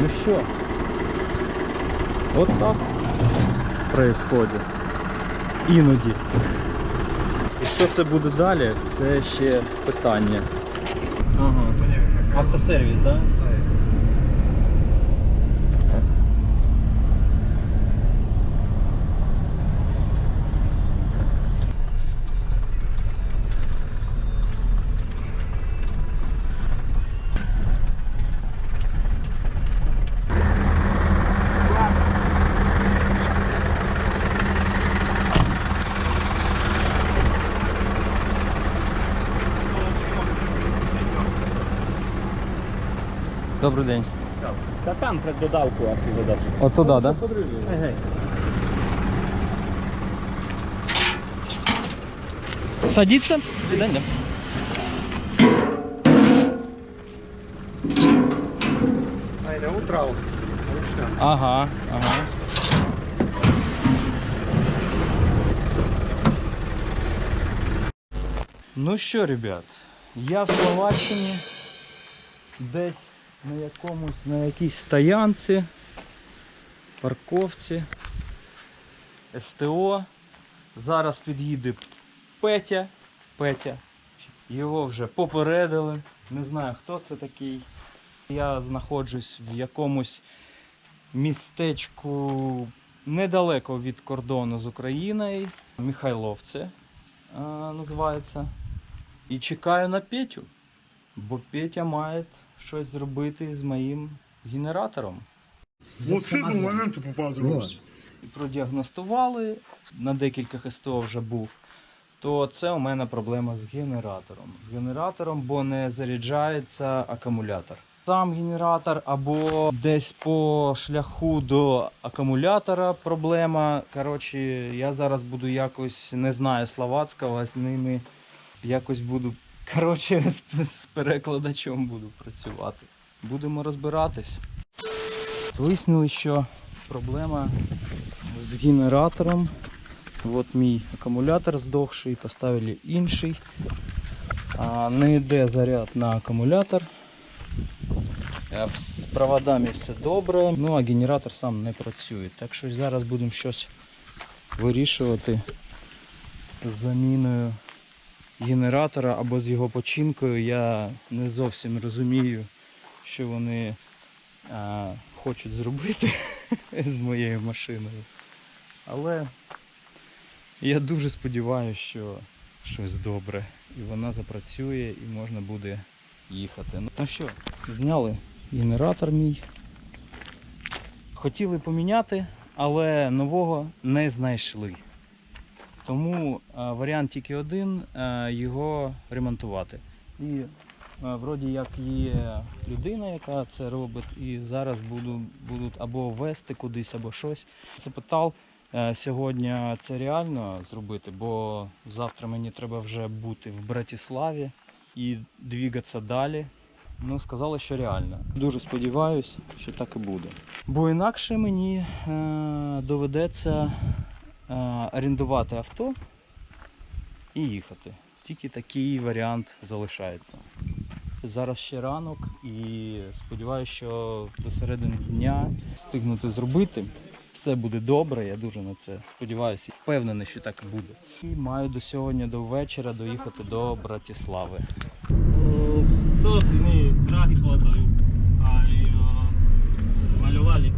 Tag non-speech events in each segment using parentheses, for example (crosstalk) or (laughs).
Ну що? От так происходит. Іноді. І що це буде далі? Це ще питання. Ага. Автосервіс, так? Да? Добрий день. Та там під додавку аж і видав. От туди, так? Да? Ага. Садиться? Сідання. Eine Utrau. Ручна. Ага, ага. Ну що, ребят, я в Словаччині десь На якомусь, на якійсь стоянці, парковці, СТО. Зараз під'їде Петя. Петя. Його вже попередили. Не знаю, хто це такий. Я знаходжусь в якомусь містечку недалеко від кордону з Україною. Михайловце називається. І чекаю на Петю. Бо Петя має щось зробити з моїм генератором. Вот с этого момента попал. Продіагностували, на декількох СТО вже був. То це у мене проблема з генератором. З генератором, бо не заряджається акумулятор. Сам генератор або десь по шляху до акумулятора проблема. Коротше, я зараз буду якось, не знаю словацького, з ними якось буду, коротше, з, з перекладачом буду працювати. Будемо розбиратись. Вияснили, що проблема з генератором. От мій акумулятор здохший, поставили інший. А, не йде заряд на акумулятор. Е, З проводами все добре, ну а генератор сам не працює. Так що зараз будемо щось вирішувати з заміною генератора або з його починкою. Я не зовсім розумію, що вони а, хочуть зробити (laughs) з моєю машиною. Але я дуже сподіваюся, що щось добре і вона запрацює і можна буде їхати. Ну що, зняли генератор мій. Хотіли поміняти, але нового не знайшли. Тому варіант тільки один його ремонтувати. І вроді як є людина, яка це робить, і зараз буду, будуть або вести кудись, або щось. Запитав е, сьогодні це реально зробити, бо завтра мені треба вже бути в Братиславі і двігатися далі. Ну, сказали, що реально. Дуже сподіваюся, що так і буде. Бо інакше мені е, доведеться е, орендувати авто і їхати. Тільки такий варіант залишається. Зараз ще ранок і сподіваюся, що до середини дня встигнути зробити. Все буде добре, я дуже на це сподіваюся і впевнений, що так і буде. І маю до сьогодні до вечора доїхати до Братислави. Тут ми драги платили, а й малювали.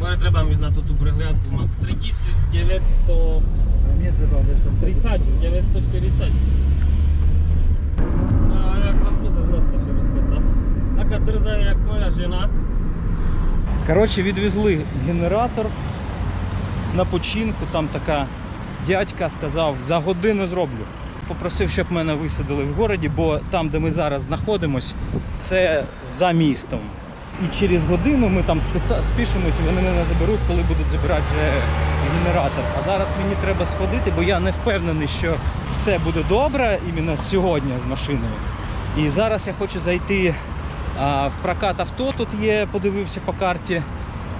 Може треба на ту приглядку, ма 3930, Мне треба десь там 940. А як вам буде знати, що розказати? Така дерза, як твоя жена. Коротше, відвезли генератор на починку. Там така дядька сказав, за годину зроблю. Попросив, щоб мене висадили в городі, бо там, де ми зараз знаходимось, це за містом. І через годину ми там і вони мене заберуть, коли будуть забирати вже генератор. А зараз мені треба сходити, бо я не впевнений, що все буде добре іменно сьогодні з машиною. І зараз я хочу зайти а, в прокат авто. Тут є, подивився по карті.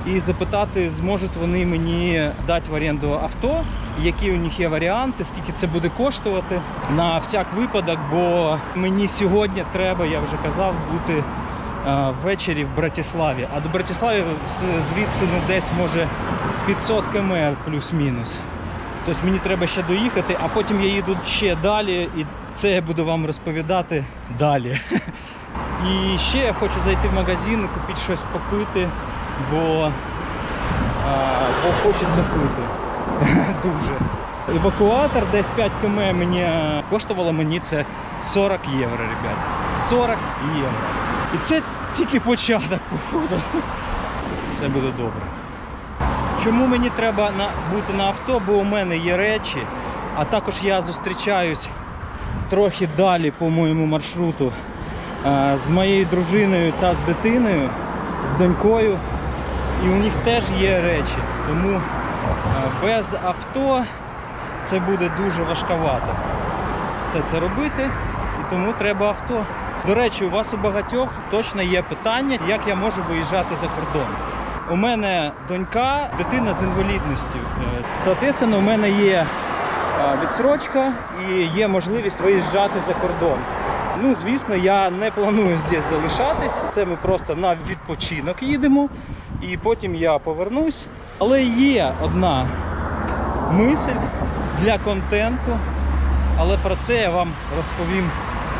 і запитати, зможуть вони мені дати в оренду авто, які у них є варіанти, скільки це буде коштувати на всяк випадок, бо мені сьогодні треба, я вже казав, бути ввечері в Братиславі. А до Братислави звідси ну, десь може 500 км плюс-мінус. Тобто мені треба ще доїхати, а потім я їду ще далі, і це я буду вам розповідати далі. І ще я хочу зайти в магазин і купити щось попити, бо, а, бо хочеться пити. (laughs) Дуже. Евакуатор десь 5 км мені е, коштувало мені це 40 євро, ребят. 40 євро. І це тільки початок, походу. Все буде добре. Чому мені треба бути на авто? Бо у мене є речі, а також я зустрічаюсь трохи далі по моєму маршруту е, з моєю дружиною та з дитиною, з донькою. І у них теж є речі. Тому е, без авто це буде дуже важковато все це робити. І тому треба авто. До речі, у вас у багатьох точно є питання, як я можу виїжджати за кордон. У мене донька, дитина з інвалідністю. Е, Соответственно, у мене є е, відсрочка і є можливість виїжджати за кордон. Ну, звісно, я не планую здесь залишатись. Це ми просто на відпочинок їдемо, і потім я повернусь. Але є одна мисль для контенту, але про це я вам розповім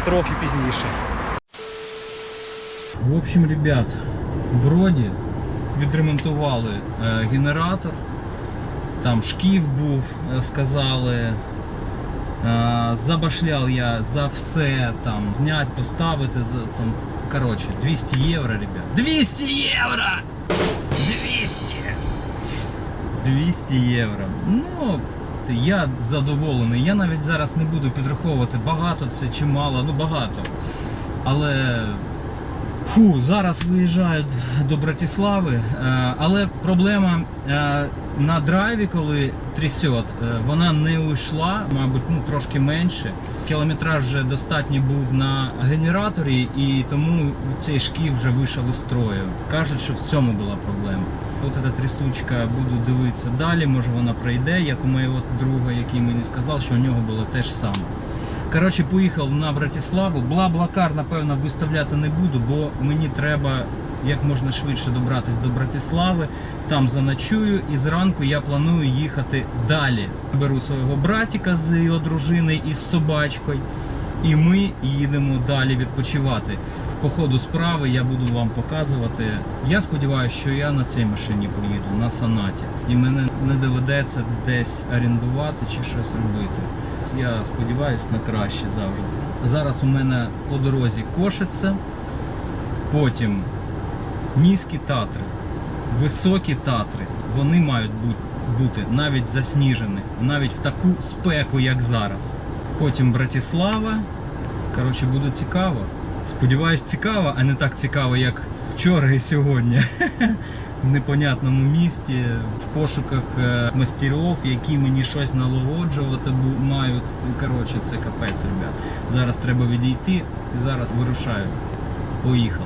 трохи пізніше. В общем, ребят, вроді відремонтували е, генератор. Там шків був, е, сказали. Е, забашляв я за все, там, знять, поставити, там, коротше, 200 євро, ребят. 200 євро! 200! 200 євро. Ну, я задоволений. Я навіть зараз не буду підраховувати, багато це чи мало, ну багато. Але Фу, зараз виїжджають до Братислави, е, але проблема е, на драйві, коли трясет, е, вона не уйшла, мабуть, ну трошки менше. Кілометраж вже достатньо був на генераторі, і тому цей шків вже вийшов із строю. Кажуть, що в цьому була проблема. От ця трясучка буду дивитися далі, може вона пройде, як у моєго друга, який мені сказав, що у нього було те ж саме. Коротше, поїхав на Братиславу. Бла-блакар, напевно, виставляти не буду, бо мені треба як можна швидше добратись до Братислави. Там заночую і зранку я планую їхати далі. Беру свого братіка з його дружиною і з собачкою, і ми їдемо далі відпочивати. По ходу справи я буду вам показувати. Я сподіваюся, що я на цій машині поїду, на санаті, і мене не доведеться десь орендувати чи щось робити. Я сподіваюся на краще завжди. Зараз у мене по дорозі кошиться, потім низькі татри, високі татри. Вони мають бути навіть засніжені, навіть в таку спеку, як зараз. Потім Братислава. Коротше, буде цікаво. Сподіваюсь, цікаво, а не так цікаво, як вчора і сьогодні. (laughs) Непонятному місті, в пошуках е, мастерів, які мені щось налагоджувати мають. Коротше, це капець, ребят. Зараз треба відійти і зараз вирушаю. Поїхав.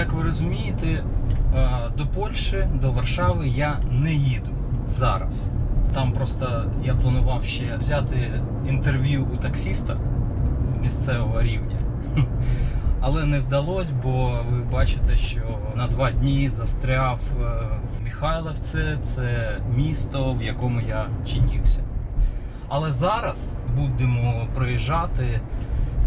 Як ви розумієте, е, до Польщі, до Варшави я не їду зараз. Там просто я планував ще взяти інтерв'ю у таксіста місцевого рівня. (laughs) Але не вдалося, бо ви бачите, що на два дні застряв е, в Михайловці. Це місто, в якому я чинівся. Але зараз будемо проїжджати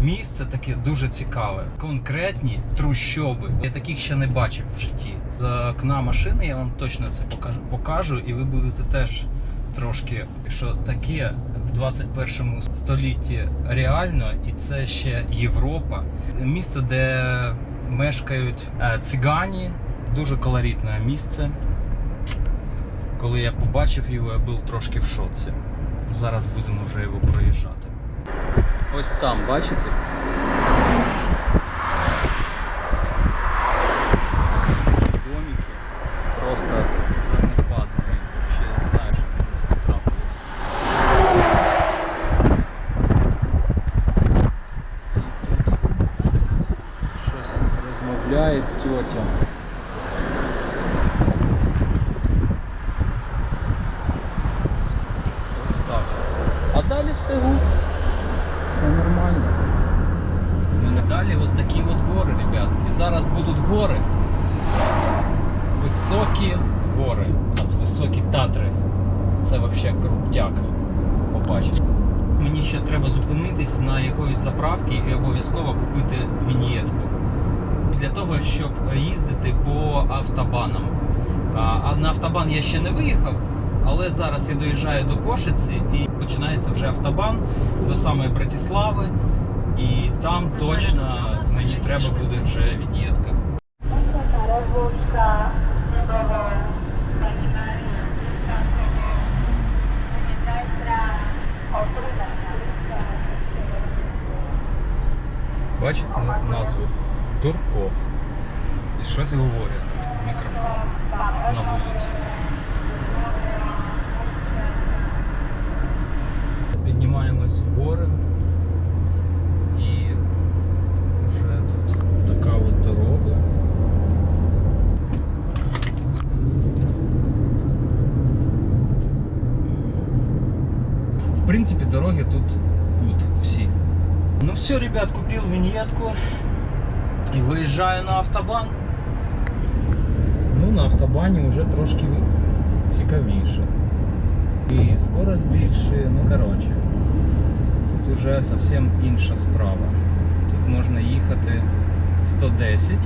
місце таке дуже цікаве. Конкретні трущоби. Я таких ще не бачив в житті. За окна машини я вам точно це покажу, покажу і ви будете теж трошки, що таке в 21 столітті реально, і це ще Європа. Місце, де мешкають е, цигані, Дуже колоритне місце. Коли я побачив його, я був трошки в шоці. Зараз будемо вже його проїжджати. Ось там, бачите? Домики просто занепадні. Вообще не знаю, що там трапилось. І тут щось розмовляє тьотя. Ось так. А далі все гуд. Все нормально. У мене далі от такі от гори, ребят. І зараз будуть гори. Високі гори. От високі татри. Це взагалі крутяк. Побачите. Мені ще треба зупинитись на якоїсь заправці і обов'язково купити віньєтку. Для того, щоб їздити по автобанам. А а на автобан я ще не виїхав, але зараз я доїжджаю до Кошиці і починається вже автобан до самої Братислави. І там точно мені треба буде вже віньєтка. Бачите назву? Дурков. І щось говорять. Мікрофон на вулиці. Піднімаємось в гори. І вже тут така от дорога. В принципі, дороги тут good всі. Ну все, ребят, купил виньетку і виїжджаю на автобан. Ну, на автобані вже трошки цікавіше. І скорость більше, ну коротше. Тут уже зовсім інша справа. Тут можна їхати 110.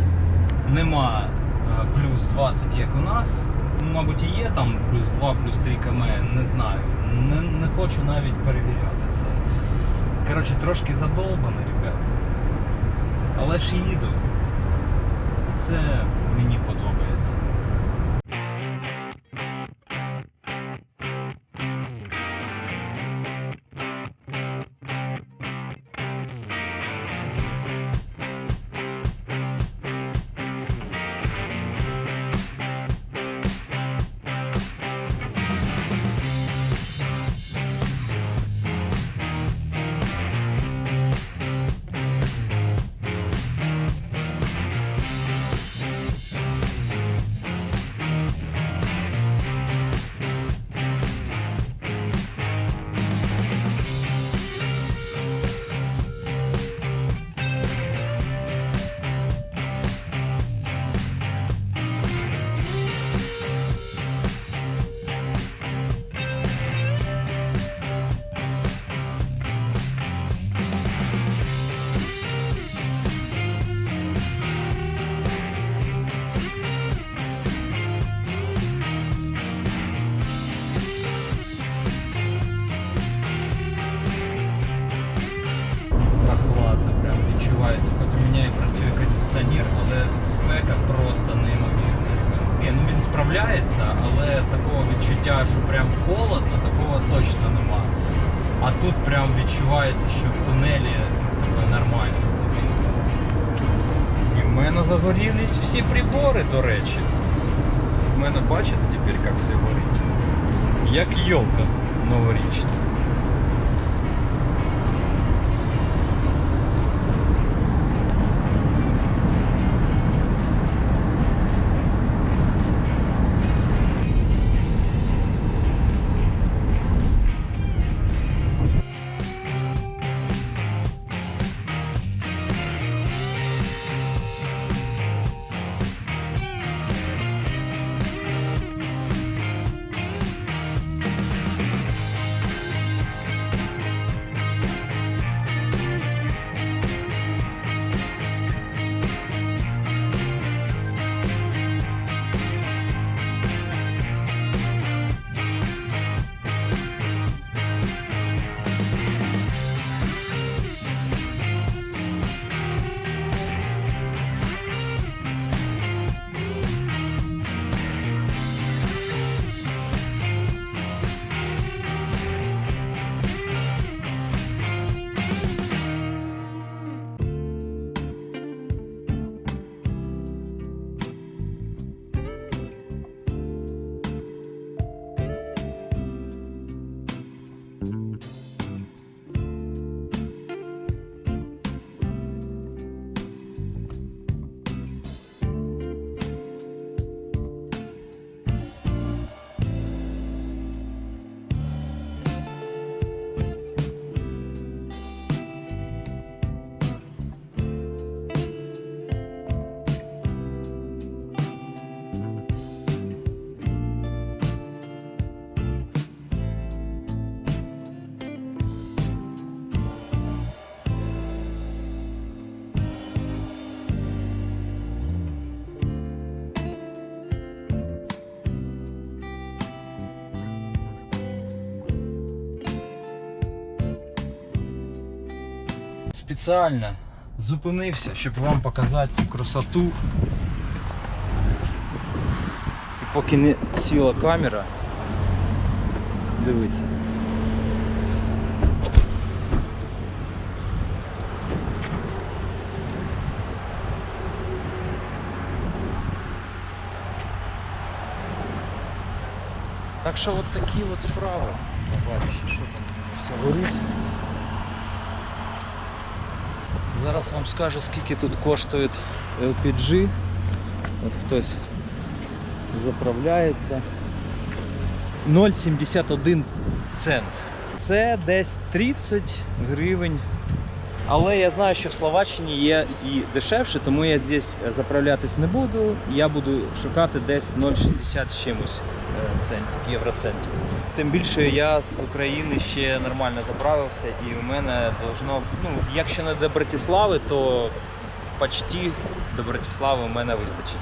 Нема е, плюс 20, як у нас. Мабуть, і є там плюс 2, плюс 3 км, не знаю. Не, не хочу навіть перевіряти це. Коротше, трошки задолбаний, ребят. Але ж їду. І це мені подобається. Кондиціонер, але спека просто неймовірна. Ні, ну він справляється, але такого відчуття, що прям холодно, такого точно нема. А тут прям відчувається, що в тунелі нормально собі. І в мене загорілись всі прибори, до речі. В мене бачите тепер, як все горить. Як йолка новорічна. Спеціально зупинився, щоб вам показати цю красоту. І поки не сіла камера, дивіться. Так що от такі от справи, товариші, що там все горить. Зараз вам скажу, скільки тут коштує LPG. От хтось заправляється. 0,71 цент. Це десь 30 гривень. Але я знаю, що в Словаччині є і дешевше, тому я здесь заправлятись не буду. Я буду шукати десь 0,60 з чимось е, центів, євроцентів. Тим більше я з України ще нормально заправився і у мене должно, ну, якщо не до Братислави, то почти до Братислави у мене вистачить.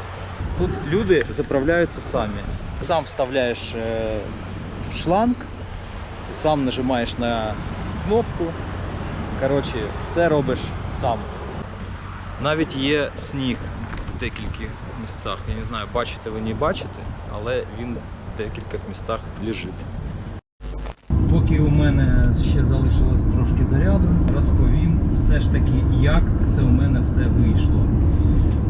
Тут люди заправляються самі. Сам вставляєш е, шланг, сам нажимаєш на кнопку. Коротше, все робиш сам. Навіть є сніг в декількох місцях. Я не знаю, бачите ви не бачите, але він в декількох місцях лежить. У мене ще залишилось трошки заряду, розповім все ж таки, як це у мене все вийшло.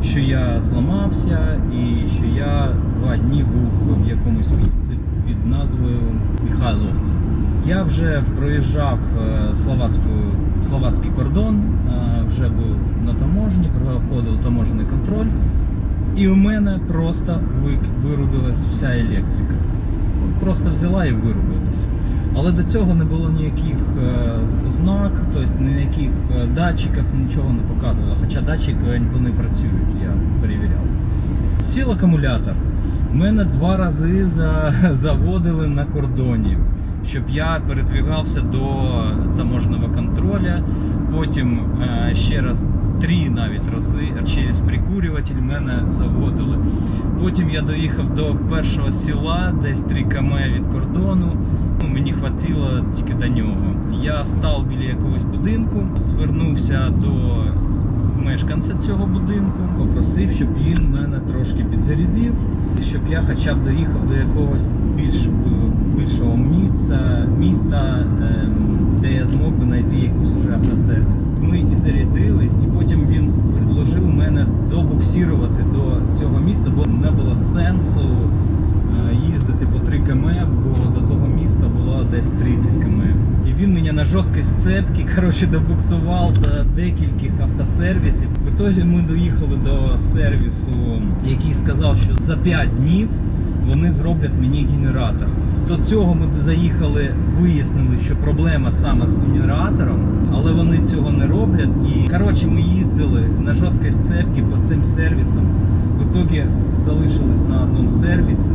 Що я зламався і що я два дні був в якомусь місці під назвою Михайловці. Я вже проїжджав е, словацький кордон, е, вже був на таможні, проходив таможений контроль, і у мене просто ви- вирубилась вся електрика. Просто взяла і вирубилась. Але до цього не було ніяких е, ознак, тобто ніяких е, датчиків, нічого не показувало. Хоча датчики вони працюють, я перевіряв. Сів акумулятор. Мене два рази за, (laughs) заводили на кордоні, щоб я передвігався до таможного контроля. Потім е, ще раз три навіть рази через прикурюватель мене заводили. Потім я доїхав до першого села, десь 3 км від кордону. Ну, мені хватило тільки до нього. Я став біля якогось будинку, звернувся до мешканця цього будинку, попросив, щоб він мене трошки підзарядив, щоб я хоча б доїхав до якогось більш більшого місця, міста, ем, де я змог би знайти якийсь уже автосервіс. Ми і зарядились, і потім він предложив мене добуксірувати до цього місця, бо не було сенсу їздити по 3 км, бо до того міста було десь 30 км. І він мене на жорсткій сцепці (laughs) коротше, добуксував до декількох автосервісів. В ітогі ми доїхали до сервісу, який сказав, що за 5 днів вони зроблять мені генератор. До цього ми заїхали, вияснили, що проблема саме з генератором, але вони цього не роблять. І коротше, ми їздили на жорсткій сцепці по цим сервісам. В ітогі залишились на одному сервісі.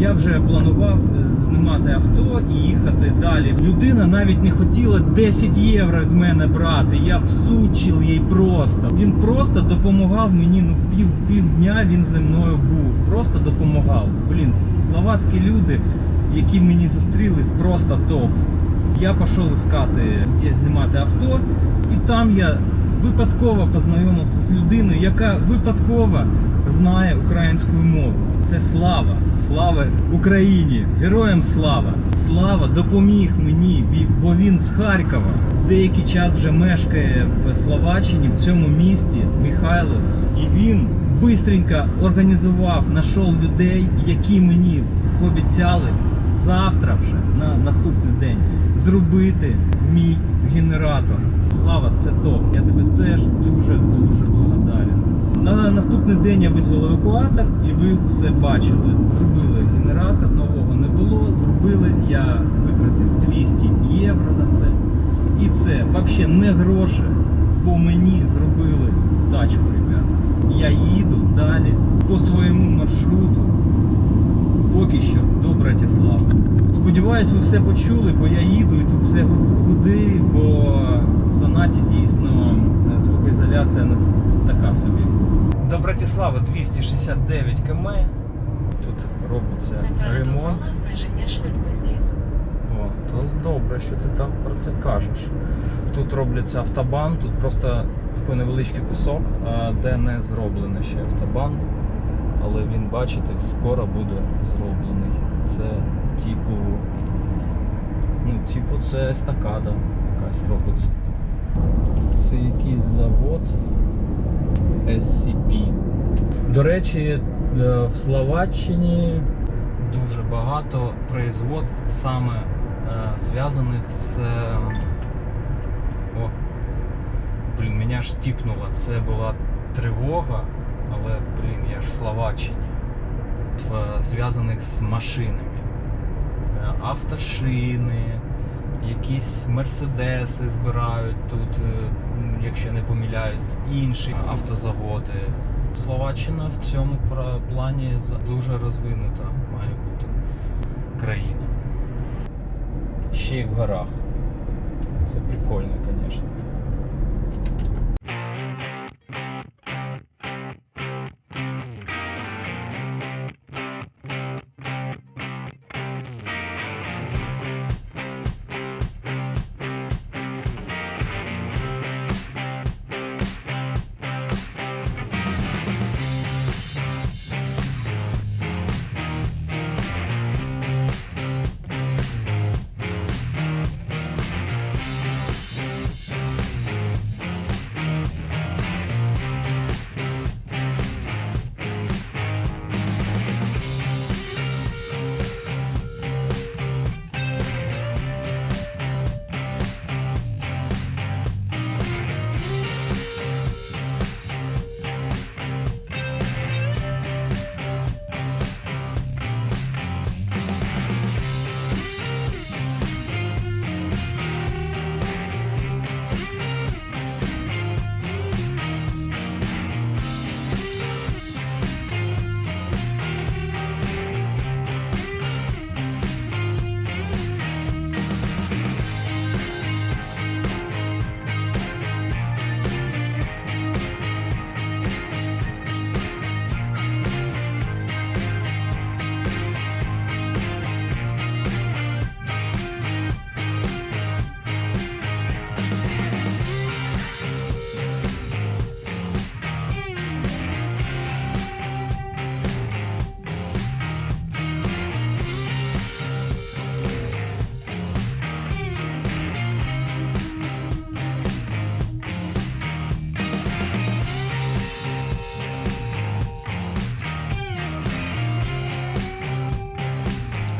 Я вже планував е, знімати авто і їхати далі. Людина навіть не хотіла 10 євро з мене брати. Я всучив їй просто. Він просто допомагав мені. Ну пів півдня він зі мною був. Просто допомагав. Блін, словацькі люди, які мені зустрілись, просто топ. Я пішов іскати, де знімати авто, і там я випадково познайомився з людиною, яка випадково знає українську мову. Це слава, слава Україні, героям слава! Слава допоміг мені, бо він з Харкова. Деякий час вже мешкає в Словаччині, в цьому місті Михайловці. І він бистренько організував, знайшов людей, які мені пообіцяли завтра вже на наступний день зробити мій генератор. Слава, це топ. Я тебе теж дуже дуже благодарен. На наступний день я визвав евакуатор і ви все бачили. Зробили генератор, нового не було. Зробили, я витратив 200 євро на це. І це взагалі не гроші, бо мені зробили тачку, ребят. Я їду далі по своєму маршруту поки що до Братислави. Сподіваюсь, ви все почули, бо я їду і тут все гуди, бо в сонаті дійсно звукоізоляція така собі. До Братислави 269 км. Тут робиться ремонт. зниження швидкості. О, то добре, що ти так про це кажеш. Тут робляться автобан, тут просто такий невеличкий кусок, де не зроблений ще автобан. Але він, бачите, скоро буде зроблений. Це типу. Ну, типу, це естакада якась робиться. Це якийсь завод SCP. До речі, е, в Словаччині дуже багато производств саме е, зв'язаних з. е, О, блін, мене ж тіпнуло. Це була тривога, але, блін, я ж в Словаччині. Зв'язаних з машинами. Автошини, якісь мерседеси збирають тут, якщо не помиляюсь, інші автозаводи. Словаччина в цьому плані дуже розвинута має бути країна. Ще й в горах. Це прикольно, звісно.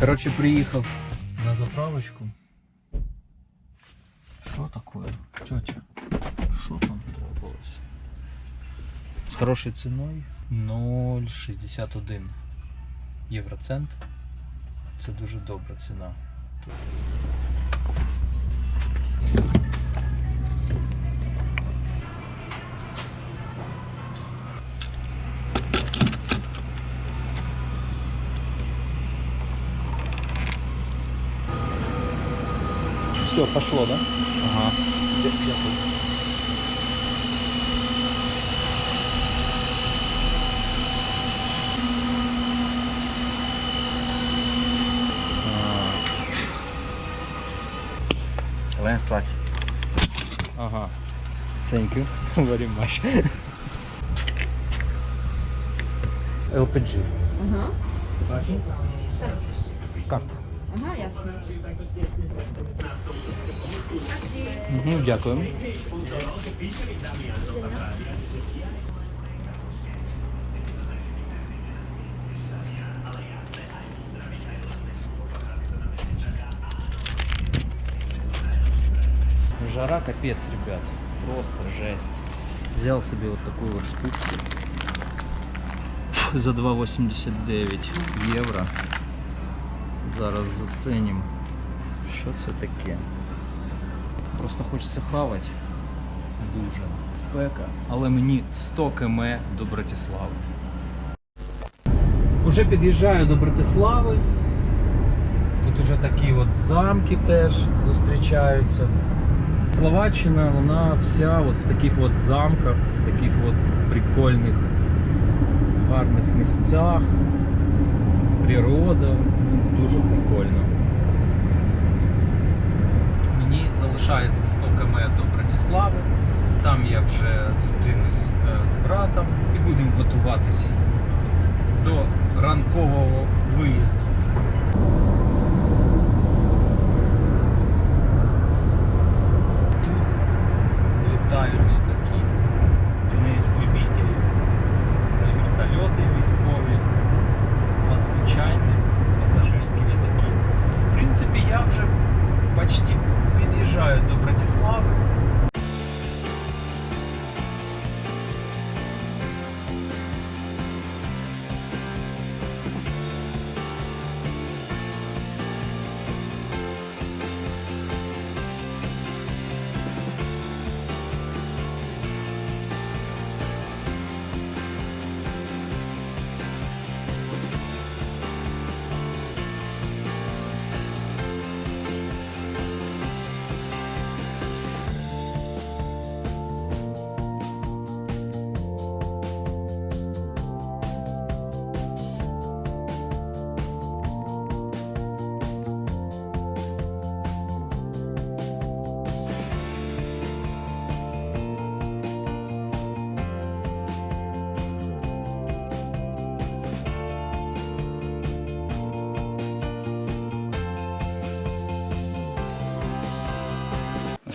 Коротше, приїхав на заправочку. Що таке? Тетя? Що там трапилось? З хорошою ціною 0,61 євроцент. Це дуже добра ціна. Все, пошло, да? Ага. Len stać. Ага. Thank you very (laughs) much. LPG. Ага, Карта. Угу, дякую. Жара капец, ребят. Просто жесть. Взял себе вот такую вот штуку. (laughs) За 2,89 євро. Зараз заценим. Що це таке? Просто хочеться хавати. Дуже. Спека. Але мені 100 км до Братислави. Уже під'їжджаю до Братислави. Тут уже такі от замки теж зустрічаються. Словаччина, вона вся от в таких от замках, в таких от прикольних, гарних місцях. Природа, дуже прикольно. Мені залишається 100 км до Братіслави. Там я вже зустрінусь е, з братом і будемо готуватись до ранкового виїзду.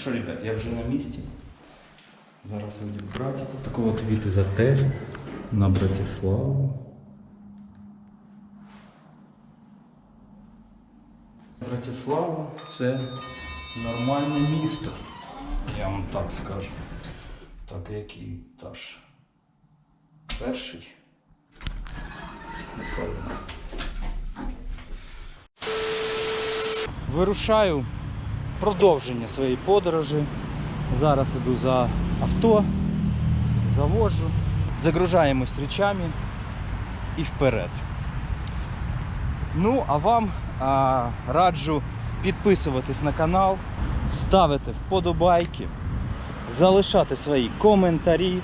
Що, ребят, я вже на місці. Зараз вийду к братику. Такого от від із отель на Братиславу. Братислава це нормальне місто. Я вам так скажу. Так, який етаж? Перший. Вирушаю продовження своєї подорожі. Зараз іду за авто, завожу, загружаємось речами і вперед. Ну, а вам а, раджу підписуватись на канал, ставити вподобайки, залишати свої коментарі.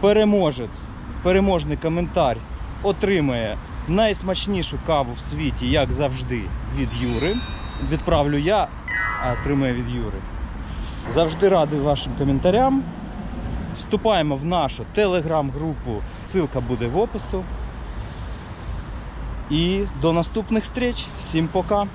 Переможець, переможний коментар отримає найсмачнішу каву в світі, як завжди, від Юри. Відправлю я, отримає від Юри. Завжди радий вашим коментарям. Вступаємо в нашу телеграм-групу. Ссылка буде в опису. І до наступних встреч. Всім пока!